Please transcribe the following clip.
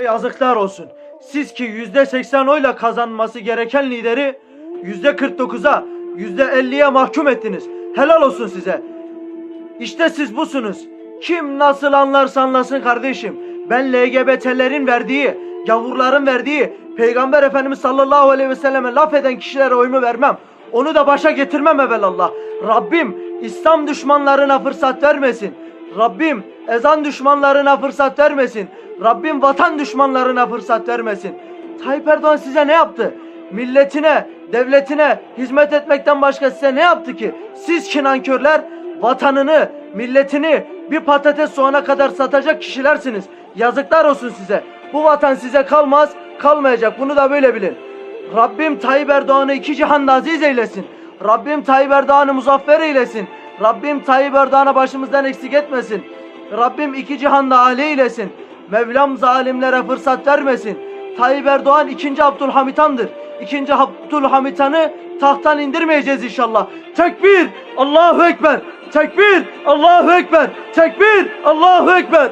Yazıklar olsun. Siz ki yüzde seksen oyla kazanması gereken lideri yüzde kırk dokuza, yüzde elliye mahkum ettiniz. Helal olsun size. İşte siz busunuz. Kim nasıl anlarsa anlasın kardeşim. Ben LGBT'lerin verdiği, gavurların verdiği, Peygamber Efendimiz sallallahu aleyhi ve selleme laf eden kişilere oyumu vermem. Onu da başa getirmem evvelallah. Rabbim İslam düşmanlarına fırsat vermesin. Rabbim ezan düşmanlarına fırsat vermesin. Rabbim vatan düşmanlarına fırsat vermesin. Tayyip Erdoğan size ne yaptı? Milletine, devletine hizmet etmekten başka size ne yaptı ki? Siz ki nankörler vatanını, milletini bir patates soğana kadar satacak kişilersiniz. Yazıklar olsun size. Bu vatan size kalmaz, kalmayacak. Bunu da böyle bilin. Rabbim Tayyip Erdoğan'ı iki cihanda aziz eylesin. Rabbim Tayyip Erdoğan'ı muzaffer eylesin. Rabbim Tayyip Erdoğan'ı başımızdan eksik etmesin. Rabbim iki cihanda âli eylesin. Mevlam zalimlere fırsat vermesin. Tayyip Erdoğan ikinci Abdülhamit Han'dır. İkinci Abdülhamit Han'ı tahttan indirmeyeceğiz inşallah. Tekbir! Allahu Ekber! Tekbir! Allahu Ekber! Tekbir! Allahu Ekber!